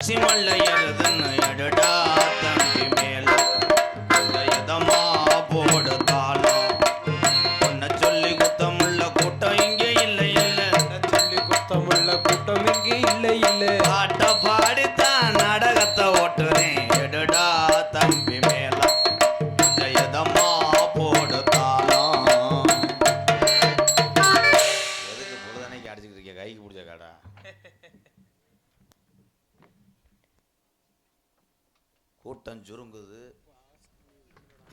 சிமல்ல எருதுன்னு எடுடா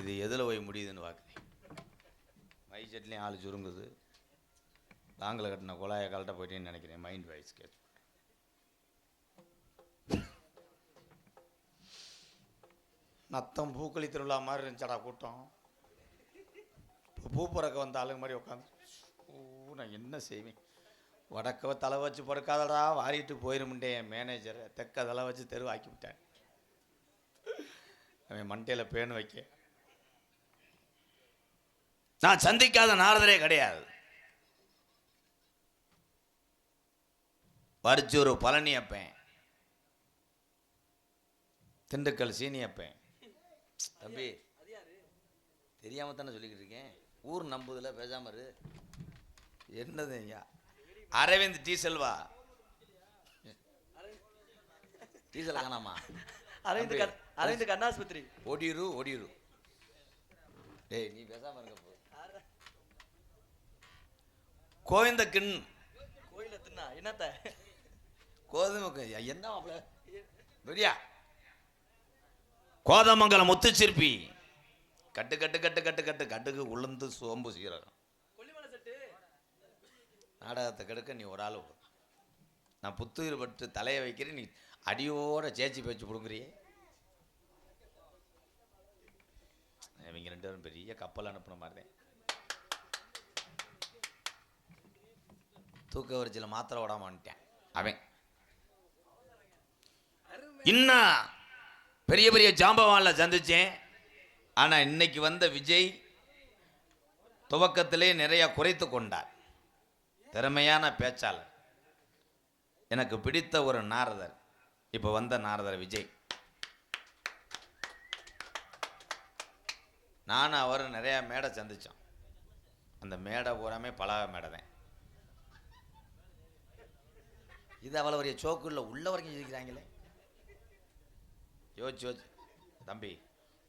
இது எதில் போய் முடியுதுன்னு பார்க்குறேன் மை செட்லேயும் ஆள் சுருங்குது. லாங்கில் கட்டின குழாயை கலட்ட போயிட்டேன்னு நினைக்கிறேன். மைண்ட் வாய்ஸ் கேட்டு நத்தம் பூக்களி திருவிழா மாதிரி இருந்துச்சடா கூட்டம். இப்போ பூ பிறக்க வந்த ஆளுங்க மாதிரி உட்காந்து ஓ நான் என்ன செய்வேன்? வடக்க தலை வச்சு பிறக்காதடா வாரிட்டு போயிருமுண்டே என் மேனேஜரை தெக்க தலை வச்சு தெருவாக்கி விட்டேன். அவன் மண்டையில் பேன் வைக்க. நான் சந்திக்காத நாரதரே கிடையாது. வரிச்சூர் பழனி அப்பேன் திண்டுக்கல் சீனி அப்பேன் தம்பி தெரியாம தானே சொல்லிக்கிட்டு இருக்கேன். ஊர் நம்புதுல பேசாம இரு. என்னது ஐயா அரவிந்த் டி செல்வா? டி செல்வா காணாமா? அரவிந்த் அரவிந்த் கண்ணாஸ்பத்திரி. ஓடிரு ஓடிரு டேய் நீ பேசாம இருங்க போ கோவிந்தக்கின் கோயில தின்னா என்னத்த கோதுமை என்ன மாப்பிள? வெடியா? கோதமங்கலம் முத்துச்சிற்பி. கட்டு கட்டு கட்டு கட்டு கட்டு கட்டுக்கு உளுந்து சோம்பு சீரகம். நாடகத்தை கெடுக்க நீ ஒரு ஆள். நான் புத்துயிர் பட்டு தலையை வைக்கிறேன். நீ அடியோட சேச்சி பேச்சு பிடுங்குறியே? இவங்க ரெண்டு பேரும் பெரிய கப்பல் அனுப்புன மாதிரி தான். தூக்க வரிச்சியில் மாத்திரை விடாம வந்துட்டேன். அவன். இன்னும் பெரிய பெரிய ஜாம்பவான்ல சந்திச்சேன். ஆனா இன்னைக்கு வந்த விஜய் துவக்கத்திலே நிறைய குறைத்து கொண்டார். திறமையான பேச்சாளர். எனக்கு பிடித்த ஒரு நாரதர். இப்போ வந்த நாரதர் விஜய். நானும் அவர் நிறையா மேடை சந்தித்தோம் அந்த மேடை பூராமே பலக மேடை தான். இது அவ்வளோ பெரிய சோக்கு இல்லை உள்ள வரைக்கும் இருக்கிறாங்களே யோசிச்சு யோசிச்சு. தம்பி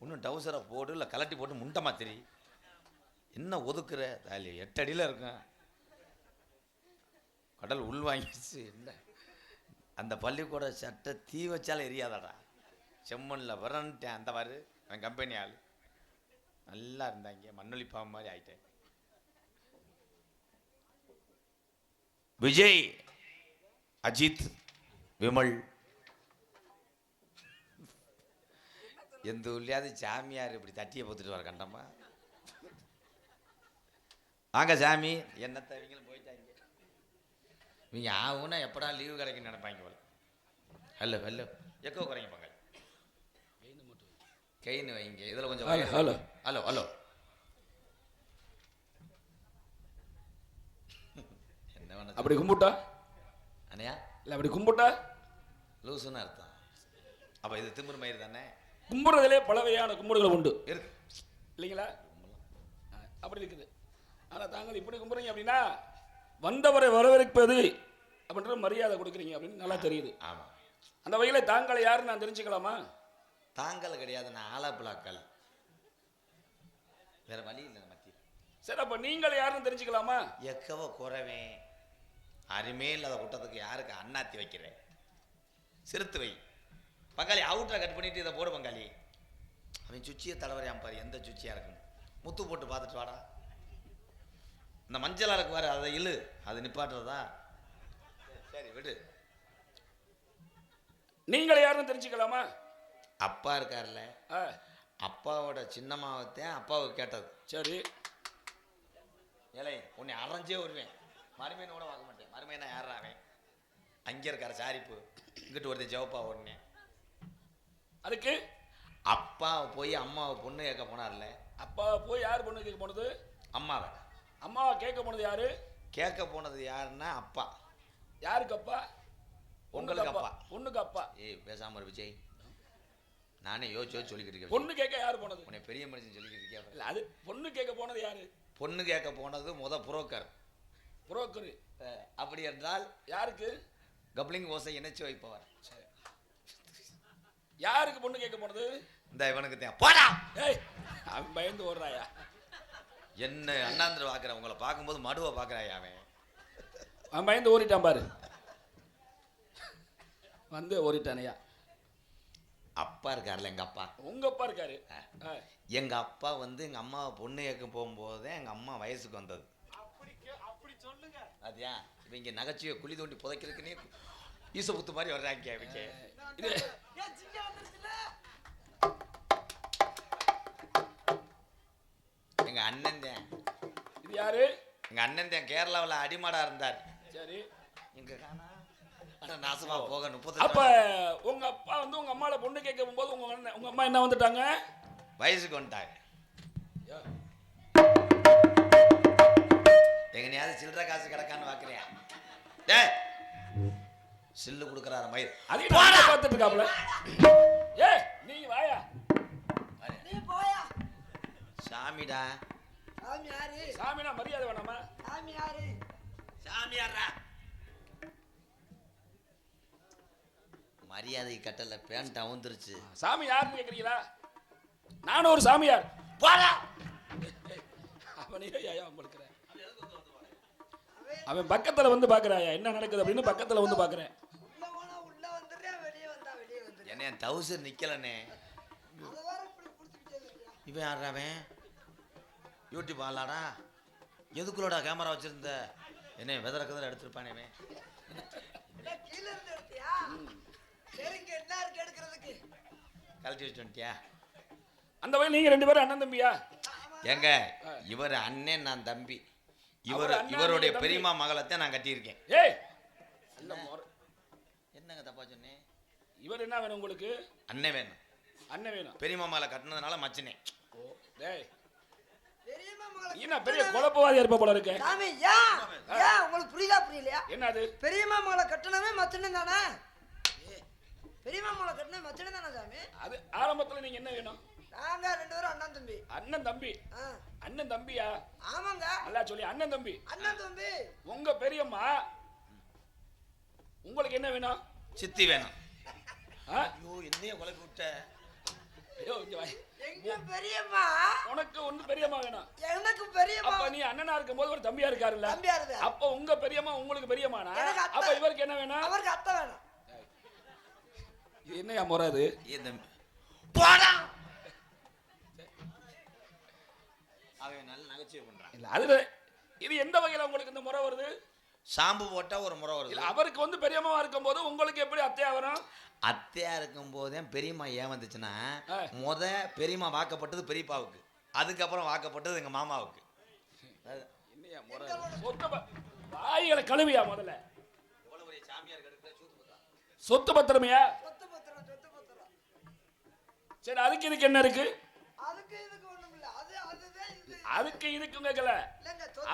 இன்னும் டவுசரை போடு இல்லை கலட்டி போட்டு முண்டமா தெரி என்ன ஒதுக்குற? தாலி எட்டு அடியில் இருக்கும் கடல் உள் வாங்கிடுச்சு. என்ன? அந்த பள்ளிக்கூட சட்டை தீ வச்சாலும் எரியாதடா. செம்மண்ணில் வரன்ட்டேன். அந்த மாதிரி என் கம்பெனி ஆள். நல்லா இருந்தாங்க மண்ணொலி பாம்பு மாதிரி ஆயிட்டேன். விஜய் அஜித் விமல். எந்த ஊர்லயாவது சாமியார் இப்படி தட்டியை போத்துட்டு வர கண்டமா வாங்க சாமி. என்னத்த இவங்களும் போயிட்டாங்க இவங்க ஆகும்னா எப்படா லீவு கிடைக்குன்னு நினைப்பாங்க போல. ஹலோ ஹலோ எக்கோ குறைங்க பங்க கைன்னு வைங்க. இதில் கொஞ்சம் ஹலோ, ஹலோ. ஹலோ என்ன அப்படி கும்பிட்டா? அண்ணையா? இல்லை அப்படி கும்பிட்டா? லூசுன்னு அர்த்தம். அப்போ இது திமிரு மயிர் தானே? கும்பிடுறதுலே பல வகையான கும்பிடுகள் உண்டு. இருக்கு. இல்லைங்களா? அப்படி இருக்குது. ஆனால் தாங்கள் இப்படி கும்பிட்றீங்க அப்படின்னா வந்தவரை வரவேற்பது அப்படின்ற மரியாதை கொடுக்குறீங்க அப்படின்னு நல்லா தெரியுது. ஆமாம் அந்த வகையில் தாங்களை யாருன்னு நான் தெரிஞ்சுக்கலாமா? தாங்கள் கிடையாது நான் ஆலாப்புலாக்கள் வேற வழி இல்லை மத்தி சரி அப்போ நீங்கள் யாருன்னு தெரிஞ்சுக்கலாமா? எக்கவ குறவேன். அருமே இல்லாத கூட்டத்துக்கு யாருக்கு அண்ணாத்தி வைக்கிறேன் சிறுத்து வை. பங்காளி அவுட்டரை கட் பண்ணிட்டு இதை போடு பங்காளி. அவன் சுச்சியை தடவரையாம் பாரு எந்த சுச்சியா இருக்குன்னு. முத்து போட்டு பார்த்துட்டு வாடா. இந்த மஞ்சளா இருக்கு பாரு அதை இழு. அது நிப்பாட்டுறதா? சரி விடு. நீங்கள் யாருன்னு தெரிஞ்சுக்கலாமா? அப்பா இருக்கார்ல அப்பாவோட சின்னம்மாவத்தையும் அப்பாவுக்கு கேட்டது. சரி. ஏலே உன்னை அரைஞ்சே வருவேன். மருமையனை கூட பார்க்க மாட்டேன். மருமையனை யாரா அவன்? அங்கே இருக்கார சாரிப்பு. இங்கிட்டு ஒருத்தன் ஜவப்பா உடனே அதுக்கு? அப்பா போய் அம்மாவை பொண்ணு கேட்க போனார்ல. அப்பா போய் யார் பொண்ணு கேட்க போனது? அம்மாவை. அம்மாவை கேட்க போனது யாரு? கேட்க போனது யாருன்னா அப்பா. யாருக்கு அப்பா? உங்களுக்கு அப்பா. பொண்ணுக்கு அப்பா. ஏய் பேசாம இரு விஜய். நானே யோசிச்சு சொல்லிக்கிட்டு இருக்கேன். பொண்ணு கேட்க யார் போனது? உன்னை பெரிய மனுஷன் சொல்லிக்கிட்டு இருக்கியா இல்ல அது பொண்ணு கேட்க போனது யாரு? பொண்ணு கேட்க போனது முத புரோக்கர். புரோக்கர். அப்படி என்றால் யாருக்கு? கப்ளிங் ஓசை இணைச்சு வைப்பவர். யாருக்கு பொண்ணு கேட்க போனது? இந்த இவனுக்கு தான். போடா! ஏய் அவன் பயந்து ஓடுறாயா? என்ன அண்ணாந்திர பாக்குறேன் உங்களை பார்க்கும்போது மடுவை பாக்குறாயா அவன்? அவன் பயந்து ஓடிட்டான் பாரு. வந்து ஓடிட்டானையா? அப்பா இருக்கார்ல எங்க அப்பா. உங்க அப்பா இருக்காரு. ஆ. எங்க அப்பா வந்து எங்க அம்மாவை பொண்ணு கேட்க போகும்போது எங்க அம்மா வயசுக்கு வந்தது. அதையா இப்ப இங்க நகைச்சுவை குழி தோண்டி புதைக்கிறதுக்குன்னே ஈசபுத்து மாதிரி வர்றாங்க இவங்க இது எங்க அண்ணன் தான். இது யாரு? எங்க அண்ணன் தான் கேரளாவில் அடிமாடா இருந்தார். சரி. எங்க காணா. நாசமா போக அப்ப முப்பத்தி உங்க அப்பா வந்து உங்க அம்மால பொண்ணு கேட்க போகும்போது உங்க அண்ணன் உங்க அம்மா என்ன வந்துட்டாங்க? வயசுக்கு வந்துட்டாங்க. எங்கனையாவது சில்லற காசு கிடக்கான்னு பாக்குறியா டேய் சில்லு கொடுக்குறாரு மயிர் அதையும் பார்த்துட்டு இருக்காப்ல ஏ நீ வாயா. நீ போயா. சாமிடா. சாமி யாரு? சாமினா மரியாதை வேணாமா? சாமி யாரு? சாமியாரா மரியாதை கட்டல பேண்ட் அவுந்துருச்சு. சாமி யாருன்னு கேக்குறீங்களா? நானும் ஒரு சாமியார். போடா! அவனே ஐயா உங்களுக்கு அவன் பக்கத்துல வந்து பாக்குறாயா? என்ன நடக்குது அப்படின்னு பக்கத்துல வந்து பாக்குறேன். என்ன என் தௌசர் நிக்கலனே இவன் யாரா அவன்? யூடியூப் ஆளாடா. எதுக்குள்ளடா கேமரா வச்சிருந்த? என்ன வெதற கதற எடுத்திருப்பானே கழட்டி வச்சுட்டு வந்துட்டியா? அந்த வயல் நீங்க ரெண்டு பேரும் அண்ணன் தம்பியா? ஏங்க இவர் அண்ணன் நான் தம்பி. இவர் இவருடைய. பெரியம்மா மகளத்தை நான் கட்டியிருக்கேன். ஏய்! என்னங்க தப்பா சொன்னேன் இவர் என்ன வேணும் உங்களுக்கு? அண்ணன் வேணும். அண்ணன் வேணும். பெரியம்மா மகளை கட்டினதுனால மச்சினேன் ஓ டேய். என்ன பெரிய குழப்பவாதி இருப்ப போல இருக்க? சாமி ஏன்? ஏன்? உங்களுக்கு புரியுதா புரியலையா? என்ன அது பெரியம்மா மகளை கட்டணமே மச்சனம் தானே? பெரியம்மா மகளை கட்டின மச்சனம் தானே சாமி? அது ஆரம்பத்துல நீங்க என்ன வேணும்? நாங்க ரெண்டு பேரும் அண்ணன் தம்பி. அண்ணன் தம்பி? அண்ணன் தம்பியா? ஆமாங்க. நல்லா சொல்லி அண்ணன் தம்பி. அண்ணன் தம்பி. உங்க பெரியம்மா உங்களுக்கு என்ன வேணும்? சித்தி வேணும்? ஐயோ என்னைய குழப்பி விட்ட. ஐயோ, இங்க வா. எங்க பெரியம்மா? உனக்கு ஒண்ணு பெரியம்மா வேணும். எனக்கு பெரியம்மா. அப்ப நீ அண்ணனா இருக்கும்போது ஒரு தம்பியா இருக்காருல்ல? தம்பியா இருக்கு அப்ப உங்க பெரியம்மா உங்களுக்கு பெரியம்மானா. அப்ப இவருக்கு என்ன வேணும்? அவருக்கு அத்தை வேணும். இது என்னையா முறை அது இந்த போடா! அவன் நல்ல நகைச்சுவை பண்றான் இல்ல அது இது எந்த வகையில உங்களுக்கு இந்த முறை வருது? ஷாம்பு போட்டா ஒரு முறை வருது. அவருக்கு வந்து பெரியம்மாவா இருக்கும்போது உங்களுக்கு எப்படி அத்தையா வரும்? அத்தையா இருக்கும் போதே பெரியம்மா ஏன் வந்துச்சுன்னா ஆ. முத பெரியம்மா வாக்கப்பட்டது பெரியப்பாவுக்கு. அதுக்கப்புறம் வாக்கப்பட்டது எங்க மாமாவுக்கு. வாய்களை கழுவியா முதல்ல? சொத்து பத்திரமையா சொத்து பத்திரம் சொத்து பத்திரம் சரி அதுக்கு இதுக்கு என்ன இருக்கு? அதுக்கு அதுக்கு இதுக்கும் கேட்கல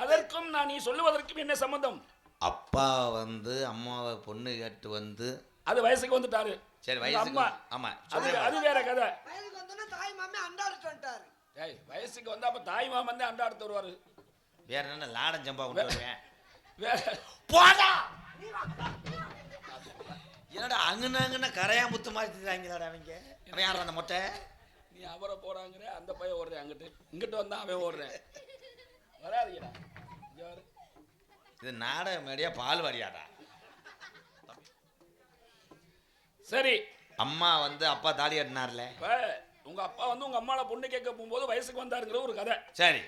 அதற்கும் நான் நீ சொல்லுவதற்கும் என்ன சம்பந்தம்? அப்பா வந்து அம்மாவை பொண்ணு கேட்டு வந்து அது வயசுக்கு வந்துட்டாரு. சரி வயசுக்கு அம்மா. ஆமா அது அது வேற கதை. வயலுக்கு வந்தோன்னா தாய் மாமே அண்டாடிட்டு வந்துட்டாரு ஏய் வயசுக்கு வந்தா அப்ப தாய் மாமன் தான் அண்டாடுத்து வருவாரு. வேற என்ன லாடம் ஜம்பா கொண்டு வருவேன். வேற போடா! என்னடா அங்கன அங்கன கரையா முத்து மாதிரி அவங்க? அவன் யார் அந்த மொட்டை? நீ அவரை போறாங்கிற அந்த பையன் ஓடுறேன் அங்கிட்டு. இங்கிட்டு வந்தா அவன் ஓடுறேன். வராதீங்கடா. இது நாடக மேடியா பால் வாரியாடா? சரி. அம்மா வந்து அப்பா தாலி கட்டினார்ல? உங்க அப்பா வந்து உங்க அம்மால பொண்ணு கேட்க போகும்போது வயசுக்கு வந்தாருங்கிற ஒரு கதை. சரி.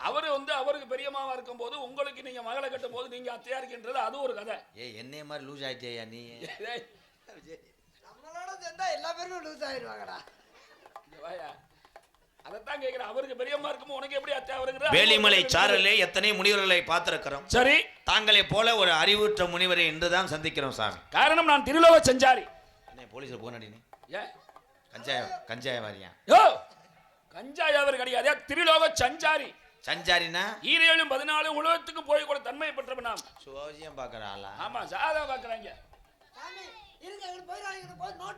அவரு வந்து அவருக்கு பெரியம்மாவா இருக்கும்போது உங்களுக்கு நீங்க மகளை கட்டும் போது நீங்க அத்தையா இருக்கின்றது அது ஒரு கதை. ஏய் என்னைய மாதிரி லூஸ் ஆயிட்டியா நீ? நம்மளோட சேர்ந்தா எல்லா பேருமே லூஸ் ஆயிடுவாங்கடா வேலிமலை சாரலே எத்தனை முனிவர்களை பார்த்திருக்கிறோம்? சரி. தாங்களை போல ஒரு அறிவுற்ற முனிவரை இன்றுதான் சந்திக்கிறோம் சாமி. காரணம் நான் திருலோக செஞ்சாரி. என்ன போலீஸ்ல போனடி நீ ஏன் கஞ்சாய கஞ்சாய வாரியா? யோ! கஞ்சாயவர் கிடையாது. திருலோக சஞ்சாரி. சஞ்சாரினா ஈரேழும் பதினாலு உலகத்துக்கு போய் கூட தன்மை பெற்றவன் நாம். சோசியம் பார்க்குற ஆளா? ஆமா சாதா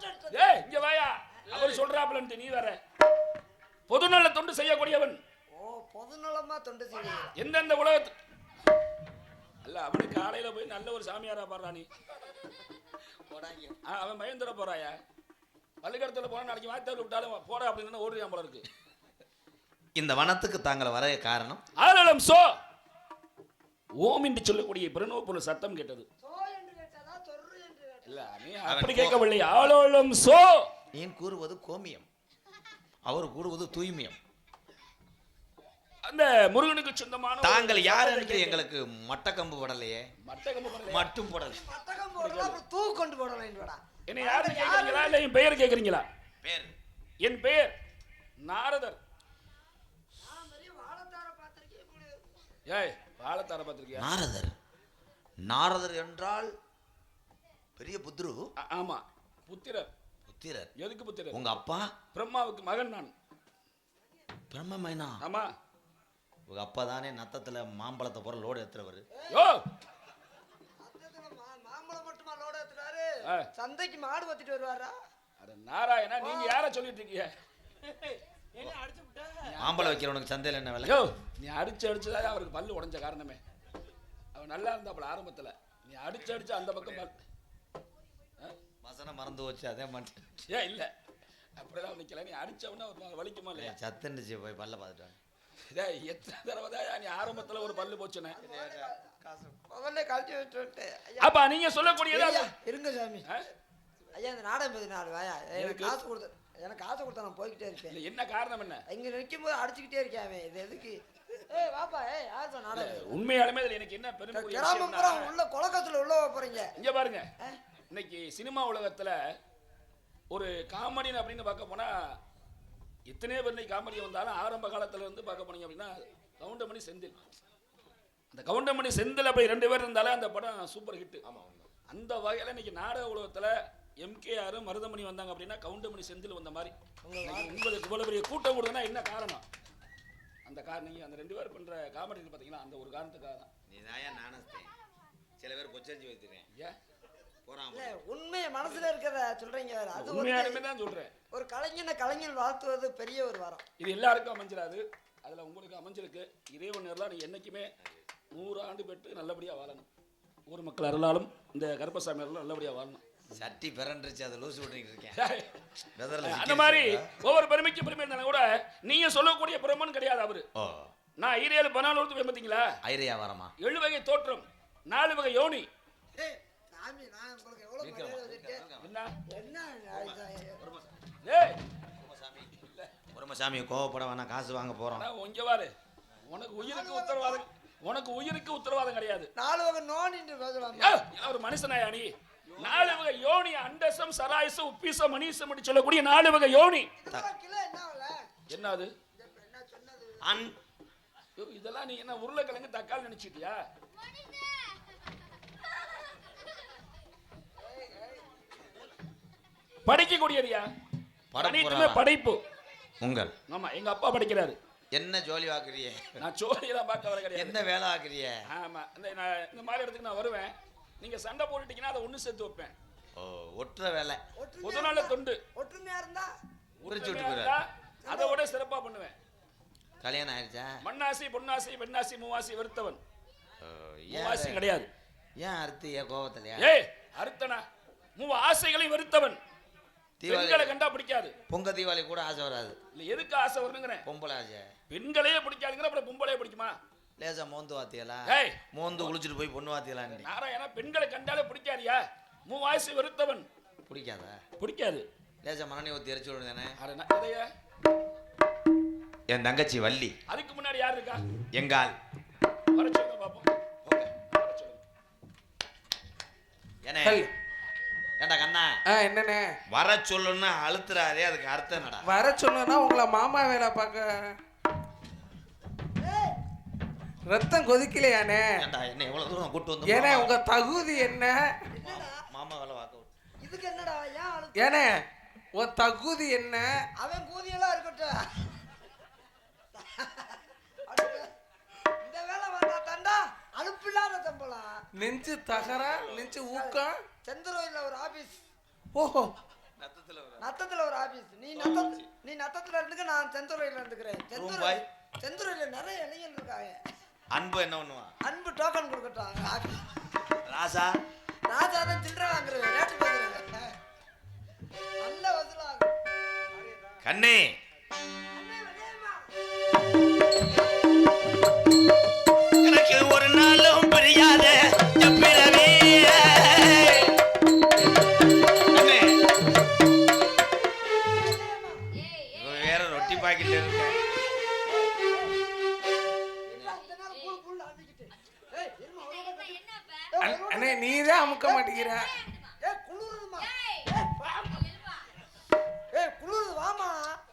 எடுத்து ஏய் இங்க வாயா. அவர் சொல்றாப்லன்ட்டு நீ வேற. பொதுநல தொண்டு செய்யக்கூடியவன். ஓ பொதுநலமா தொண்டு செய்வீங்க எந்தெந்த உலகத்து அல்ல அவனுக்கு காலையில போய் நல்ல ஒரு சாமியாரா பாடுறா நீ. போடாங்க. ஆ, அவன் பயந்துட போறாயா? பள்ளிக்கூடத்துல போனா நாளைக்கு வாய்த்தாரு விட்டாலும் போட அப்படின்னு ஓடுறியா போல இருக்கு. இந்த வனத்துக்கு தாங்கள் வர காரணம்? ஆலலம் சோ. ஓம் என்று சொல்லக்கூடிய பிரணவ சத்தம் கேட்டது. சோ என்று கேட்டதா சொர்ரு என்று கேட்டதா. இல்ல நீ அவன் அப்படி கேட்கவில்லை. ஆலோலம் சோ. நீ கூறுவது கோமியம். அவர் கூறுவது தூய்மியம். அந்த முருகனுக்கு சொந்தமான தாங்கள் யார் என்று. எங்களுக்கு மட்டக்கம்பு படலையே. மட்டக்கம்பு? மட்டும் படலை. மத்தகம் போடலாம் அப்புறம் தூ கொண்டு போடலாம் வாடா என்னை யாருன்னு கேக்குறீங்களா இல்ல என் பெயர் கேக்குறீங்களா பேர். என் பெயர் நாரதர். நான் ஏய் வாழத்தார பார்த்திருக்கியா? நாரதர். நாரதர் என்றால் பெரிய புத்ரு. ஆமா புத்திரர். புத்திரர். எதுக்கு புத்திரர்? உங்க அப்பா? பிரம்மாவுக்கு மகன் நான். பிரம்மமைனா? ஆமா. உங்க அப்பா தானே நத்தத்துல மாம்பழத்தை போற லோடு ஏத்துறவர். மா- மாம்பழம் மட்டுமா லோட ஏத்துறாரு. சந்தைக்கு மாடு பத்திட்டு வருவாரா? அட நாராயணா நீங்க யார சொல்லிட்டு இருக்கீங்க என்ன அடிச்சு விட்ட? மாம்பழம் வைக்கிறவனுக்கு சந்தையில் என்ன விலை? யோ நீ அடிச்சு அடிச்சுதான் அவருக்கு பல்லு உடைஞ்ச காரணமே. அவன் நல்லா இருந்தாப்புல ஆரம்பத்துல. நீ அடிச்சு அடிச்சு அந்த பக்கம் மறந்து வச்சு அதே மாட்டேன் ஏன் இல்ல. அப்படிதான் நிக்கல நீ அடிச்சவன ஒரு வலிக்குமா இல்லையா? சத்துன்னுச்சு போய் பல்ல பார்த்துட்டு டேய் எத்தனை தடவை தான் நீ ஆரம்பத்துல ஒரு பல்லு போச்சுனே முதல்ல கழட்டி விட்டு அப்ப நீங்க சொல்லக்கூடியது? இருங்க சாமி. ஆ? ஐயா இந்த நாடகம் பத்தி நாலு வாயா? எனக்கு? காசு கொடுத்த எனக்கு காசு கொடுத்தா நான் போய்கிட்டே இருப்பேன். என்ன காரணம் என்ன? இங்க நிற்கும் போது அடிச்சுக்கிட்டே இருக்கேன் அவன். இது எதுக்கு? ஏய் வாப்பா ஏய் யார் நாடகம்? உண்மையாலுமே இதுல எனக்கு என்ன பெருமைக்குரிய கிராமம் பூரா உள்ள கொலக்கத்துல உள்ள போறீங்க. இங்க பாருங்க. இன்னைக்கு சினிமா உலகத்துல ஒரு காமெடின்னு அப்படின்னு பார்க்க போனா எத்தனையோ பேர் இன்னைக்கு காமெடி வந்தாலும் ஆரம்ப காலத்துல இருந்து பார்க்க போனீங்க அப்படின்னா கவுண்டமணி செந்தில். அந்த கவுண்டமணி செந்தில் அப்படி ரெண்டு பேர் இருந்தாலே அந்த படம் சூப்பர் ஹிட் அந்த வகையில இன்னைக்கு நாடக உலகத்துல எம்கேஆர் மருதமணி வந்தாங்க அப்படின்னா கவுண்டமணி செந்தில் வந்த மாதிரி. உங்களுக்கு இவ்வளவு பெரிய கூட்டம் கொடுத்தனா என்ன காரணம்? அந்த காரணம் நீங்க அந்த ரெண்டு பேர் பண்ற காமெடி இருக்கு பாத்தீங்களா? அந்த ஒரு காரணத்துக்காக தான் நீ தாயா நானஸ்தேன் சில பேர் பொச்சரிச்சு வைத்துறேன் ஏன்? இல்ல உண்மையை மனசுல இருக்கிறத சொல்றீங்க வேற. அது உண்மையாலுமே தான் சொல்றேன். ஒரு கலைஞனை கலைஞர் வாழ்த்துவது பெரிய ஒரு வரம். இது எல்லாருக்கும் அமைஞ்சிடாது. அதுல உங்களுக்கு அமைஞ்சிருக்கு. இறைவன் எல்லாம் நீ என்னைக்குமே நூறு ஆண்டு பெற்று நல்லபடியா வாழணும். ஊர் மக்கள் அருளாலும் இந்த கருப்பசாமி அருளும் நல்லபடியா வாழணும். சட்டி பிறண்டுருச்சு அதை லூசு விட்டுக்கிட்டு இருக்கேன். அந்த. மாதிரி ஒவ்வொரு பெருமைக்கு பெருமை இருந்தாலும் கூட நீங்க சொல்லக்கூடிய பிரம்மன் கிடையாது அவரு. நான் ஈரேழு பனாலூர்த்து போய் பார்த்தீங்களா? ஐரியா வரமா ஏழு வகை தோற்றம் நாலு வகை யோனி. சாமி நான் உங்களுக்கு எவ்வளவு மரியாதை வச்சிருக்கேன். என்ன? என்ன இது? ஏய் முருமசாமி கோவப்பட வேணாம் காசு வாங்க போறோம். இங்க பாரு. உனக்கு உயிருக்கு உத்தரவாதம் உனக்கு உயிருக்கு உத்தரவாதம் கிடையாது. நாலு வகை நோனின்னு பேசலாம் ஏய், என்ன ஒரு மனுஷனாயா நீ? நாலு வகை யோனி அண்டசம் சராயசம் உப்பிசம் மணிசம் அப்படி சொல்லக்கூடிய நாலு வகை யோனி. என்ன அது? இதெல்லாம் நீ என்ன உருளைக்கிழங்கு தக்காளி நினைச்சிட்டியா? படிக்கக்கூடியதுயா படைப்பு அனைத்துமே? படைப்பு. உங்கள். ஆமா எங்க அப்பா படிக்கிறாரு. என்ன ஜோலி வாக்குறிய? நான் சோழியெல்லாம் பார்க்க வர கிடையாது. என்ன வேலை ஆக்குறிய ஆமா இந்த நான் இந்த மாதிரி இடத்துக்கு நான் வருவேன். நீங்க சண்டை போட்டுட்டீங்கன்னா அதை ஒண்ணு சேர்த்து வைப்பேன். ஓ ஒட்டுற வேலை. பொதுநல இருந்தா- தொண்டு. ஒற்றுமையா இருந்தா உரிச்சு விட்டு உண்மையா போயிரு இருந்தா அதை விட சிறப்பா பண்ணுவேன். கல்யாணம் ஆயிடுச்சா? மண்ணாசி பொன்னாசி பெண்ணாசி மூவாசி வெறுத்தவன். ஓ, மூவாசி கிடையாது. ஏன் அறுத்து ஏன் கோவத்திலையா ஏய் அறுத்தனா? மூவ ஆசைகளை வெறுத்தவன். பெண்களை கண்டா பிடிக்காது. பொங்க தீபாவளி கூட ஆசை வராது. இல்ல எதுக்கு ஆசை வரணுங்கிறேன் பொம்பளை ஆசை. பெண்களையே பிடிக்காதுங்கிற அப்புறம் பொம்பளையே பிடிக்குமா? லேசா மோந்து வாத்தியலா? ஏய். மோந்து குளிச்சுட்டு போய் பொண்ணு வாத்தியலான்னு நாராயணா பெண்களை கண்டாலே பிடிக்காதியா? மூவாசி வெறுத்தவன். பிடிக்காதா? பிடிக்காது. லேசா மனநி ஊத்தி எரிச்சு விடுதானே என் தங்கச்சி வள்ளி. அதுக்கு முன்னாடி யார் இருக்கா? எங்கால் வர சொல்லுங்க. என்ன ஹல். ஏண்டா கண்ணா? ஆ என்னண்ணே? வர சொல்லணும்னா அழுத்துறாதே அதுக்கு அர்த்தம் என்னடா? வர சொன்னா உங்களை மாமா வேலை பார்க்க. ரத்தம் கொதிக்கலையானே ஏண்டா என்ன எவ்வளவு தூரம் கூட்டு வந்து உங்க தகுதி என்ன? என்னடா மாமா வேலை விட்டு. இதுக்கு என்னடா ஏனே உன் தகுதி என்ன? அவன் கூதியெல்லாம் இருக்கட்டும். நெஞ்சு தகரா நெஞ்சு ஊக்கம் செந்தரோயில ஒரு ஆபீஸ். ஓஹோ. நத்தத்துல ஒரு நத்தத்துல ஒரு ஆபீஸ். நீ நத்த நீ நத்தத்துல இருந்துக்க நான் செந்துறையில இருந்துக்கிறேன். செந்துறை பாய். செந்துறையில நிறைய இளைஞர்கள் இருக்காங்க. அன்பு என்ன பண்ணுவான்? அன்பு டோக்கன் கொடுக்கட்டும். ராசா ராஜா தான் சில்லறை வாங்குறேன் ரேட்டு பேசுறேன் நல்ல வசூலாகும் கண்ணே.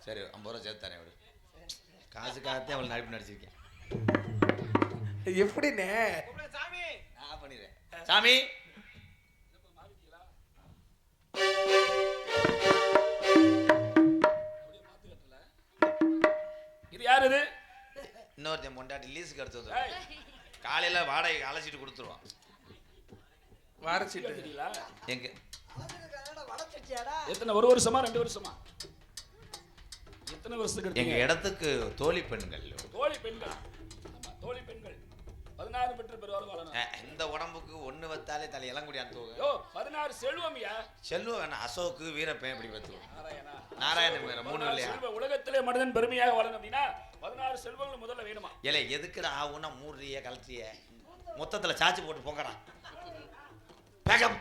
சரி ஐம்பது ரூபா சேர்த்து தரேன் விடு. காசுக்காகத்தான் அவள் நடிப்பு நடிச்சிருக்கேன். எப்படிண்ணே? சாமி. நான் பண்ணிடுறேன். சாமி. இது யார் இது? இன்னொருத்தன் பொண்டாட்டி லீஸுக்கு எடுத்து காலையில வாடகை அழைச்சிட்டு கொடுத்துருவான். வாரச்சிட்டு. எங்க? எத்தனை ஒரு வருஷமா ரெண்டு வருஷமா? எத்தனை வருஷத்துக்கு எங்க இடத்துக்கு தோழி பெண்கள். தோழி பெண்கள். தோழி பெண்கள். பதினாறு பெற்று வாழணும். அஹ், இந்த உடம்புக்கு ஒண்ணு வத்தாலே தலையெல்லாம் கூடி அனுப்புவாங்க யோ பதினாறு செல்வமியா செல்வம் வேணாம். அசோக்கு வீரப்பன் இப்படி பத்துவோம் நாராயணா. நாராயணன் வேற மூணு இல்லையா? உலகத்திலே மனிதன் பெருமையாக வாழணும் அப்படின்னா பதினாறு செல்வங்கள் முதல்ல வேணுமா? ஏலே எதுக்குடா ஆகும்னா மூடுறிய கலத்திய மொத்தத்துல சாச்சி போட்டு போங்கடா. பேக்கம்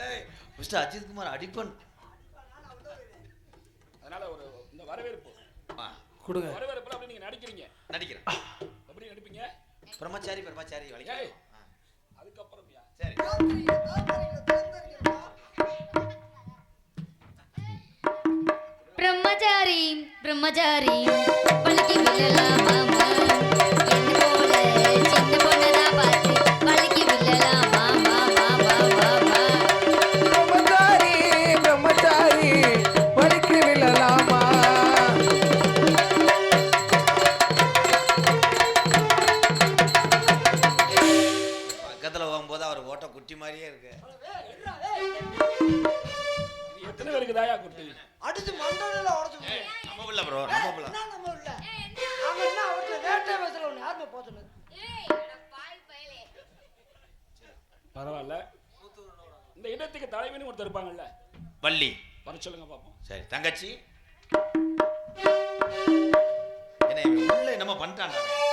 ஏய் மிஸ்டர் அஜித் குமார் அடிப்பன். அதனால ஒரு இந்த வரவேற்பு. ஆ, கொடுங்க. வரவேற்புல அப்படி நீங்க நடிக்கிறீங்க. நடிக்கிறேன். எப்படி நடிப்பீங்க? பிரம்மச்சாரி பிரம்மச்சாரி. வலிக்க அதுக்கப்புறம்யா சரி. பிரம்மச்சாரி பிரம்மச்சாரி பழுக்கி விழலாம் வள்ளி. வர சொல்லுங்க பாப்போம். சரி தங்கச்சி. என்ன உள்ள என்னமோ பண்ணிட்டான்டா அவன்.